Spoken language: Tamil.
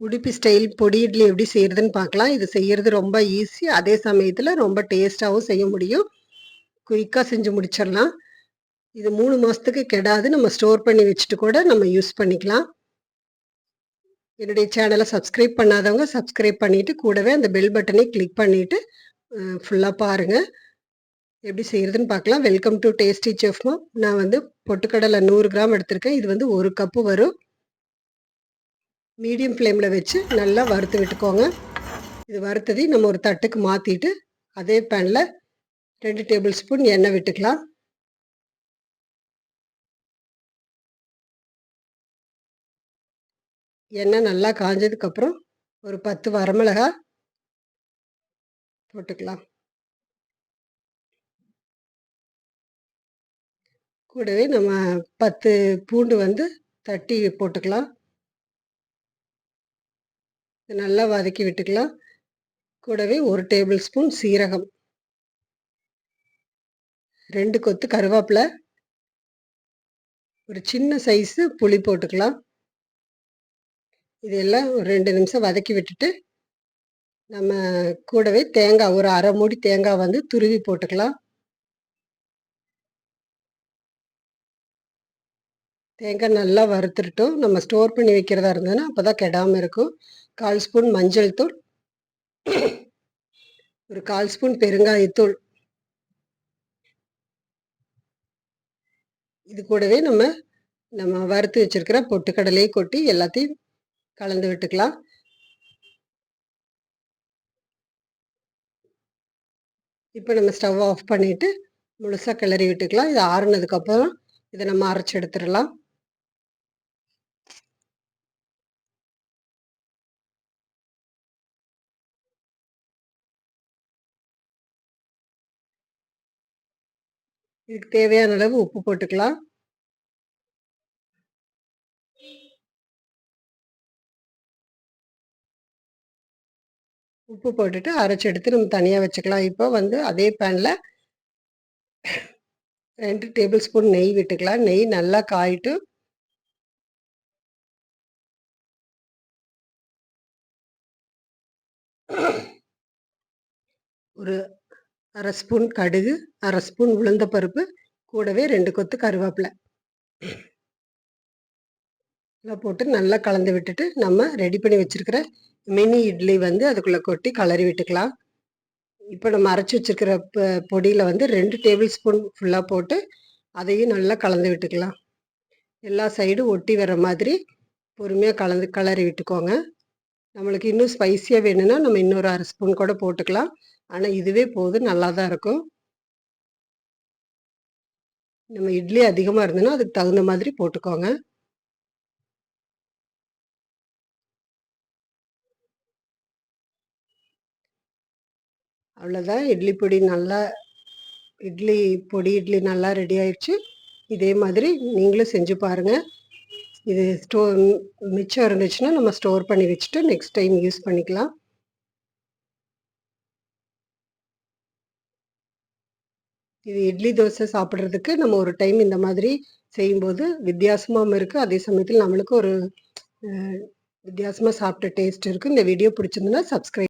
உடுப்பி ஸ்டைல் பொடி இட்லி எப்படி செய்கிறதுன்னு பார்க்கலாம். இது செய்கிறது ரொம்ப ஈஸி அதே சமயத்தில் ரொம்ப டேஸ்ட்டாகவும் செய்ய முடியும். குயிக்காக செஞ்சு முடிச்சிடலாம். இது மூணு மாதத்துக்கு கெடாது. நம்ம ஸ்டோர் பண்ணி வச்சுட்டு கூட நம்ம யூஸ் பண்ணிக்கலாம். என்னுடைய சேனலை சப்ஸ்கிரைப் பண்ணாதவங்க சப்ஸ்கிரைப் பண்ணிவிட்டு கூடவே அந்த பெல் பட்டனை கிளிக் பண்ணிவிட்டு ஃபுல்லாக பாருங்கள் எப்படி செய்கிறதுன்னு பார்க்கலாம். வெல்கம் டு டேஸ்டி செஃப்மா நான் வந்து பொட்டுக்கடலை நூறு கிராம் எடுத்திருக்கேன். இது வந்து ஒரு கப்பு வரும். மீடியம் ஃப்ளேமில் வச்சு நல்லா வறுத்து விட்டுக்கோங்க. இது வறுத்ததையும் நம்ம ஒரு தட்டுக்கு மாற்றிட்டு அதே பேனில் ரெண்டு டேபிள் ஸ்பூன் எண்ணெய் விட்டுக்கலாம். எண்ணெய் நல்லா காஞ்சதுக்கப்புறம் ஒரு பத்து வரமிளகா போட்டுக்கலாம். கூடவே நம்ம பத்து பூண்டு வந்து தட்டி போட்டுக்கலாம். நல்லா வதக்கி விட்டுக்கலாம். கூடவே ஒரு டேபிள் ஸ்பூன் சீரகம். ரெண்டு கொத்து கருவேப்பிலை. ஒரு சின்ன சைஸு புளி போட்டுக்கலாம். இதெல்லாம் ஒரு ரெண்டு நிமிஷம் வதக்கி விட்டுட்டு நம்ம கூடவே தேங்காய் ஒரு அரை மூடி தேங்காய் வந்து துருவி போட்டுக்கலாம். தேங்காய் நல்லா வறுத்துட்டோம். நம்ம ஸ்டோர் பண்ணி வைக்கிறதா இருந்ததுன்னா அப்போ தான் கெடாமல் இருக்கும். கால் ஸ்பூன் மஞ்சள் தூள் ஒரு கால் ஸ்பூன் பெருங்காயத்தூள் இது கூடவே நம்ம நம்ம வறுத்து வச்சிருக்கிற பொட்டுக்கடலையை கொட்டி எல்லாத்தையும் கலந்து விட்டுக்கலாம். இப்போ நம்ம ஸ்டவ் ஆஃப் பண்ணிவிட்டு முழுசாக கிளறி விட்டுக்கலாம். இது ஆறுனதுக்கப்புறம் இதை நம்ம அரைச்சி எடுத்துடலாம். இதுக்கு தேவையான அளவு உப்பு போட்டுக்கலாம். உப்பு போட்டுட்டு அரைச்சி எடுத்து நம்ம தனியாக வச்சுக்கலாம். இப்போ வந்து அதே பேனில் ரெண்டு டேபிள் ஸ்பூன் நெய் விட்டுக்கலாம். நெய் நல்லா காயிட்டு ஒரு அரை ஸ்பூன் கடுகு அரை ஸ்பூன் உளுந்த பருப்பு கூடவே ரெண்டு கொத்து கருவேப்பிலை. எல்லாம் போட்டு நல்லா கலந்து விட்டுட்டு நம்ம ரெடி பண்ணி வச்சுருக்கிற மினி இட்லி வந்து அதுக்குள்ளே கொட்டி கலரி விட்டுக்கலாம். இப்போ நம்ம அரைச்சி வச்சுருக்கிற பொடியில் வந்து ரெண்டு டேபிள் ஸ்பூன் ஃபுல்லாக போட்டு அதையும் நல்லா கலந்து விட்டுக்கலாம். எல்லா சைடும் ஒட்டி வர மாதிரி பொறுமையாக கலந்து கலரி விட்டுக்கோங்க. நம்மளுக்கு இன்னும் ஸ்பைஸியாக வேணும்னா நம்ம இன்னொரு அரை ஸ்பூன் கூட போட்டுக்கலாம். ஆனால் இதுவே போதும் நல்லா தான் இருக்கும். நம்ம இட்லி அதிகமாக இருந்ததுன்னா அதுக்கு தகுந்த மாதிரி போட்டுக்கோங்க. அவ்வளோதான் இட்லி பொடி நல்லா இட்லி பொடி இட்லி நல்லா ரெடி ஆயிடுச்சு. இதே மாதிரி நீங்களும் செஞ்சு பாருங்கள் இது ஸ்டோர் மிச்சம் இருந்துச்சுன்னா நம்ம ஸ்டோர் பண்ணி வச்சுட்டு நெக்ஸ்ட் டைம் யூஸ் பண்ணிக்கலாம். இது இட்லி தோசை சாப்பிட்றதுக்கு நம்ம ஒரு டைம் இந்த மாதிரி செய்யும்போது வித்தியாசமாகவும் இருக்குது அதே சமயத்தில் நம்மளுக்கு ஒரு வித்தியாசமாக சாப்பிட்ட டேஸ்ட் இருக்குது இந்த வீடியோ பிடிச்சிருந்துன்னா சப்ஸ்கிரைப்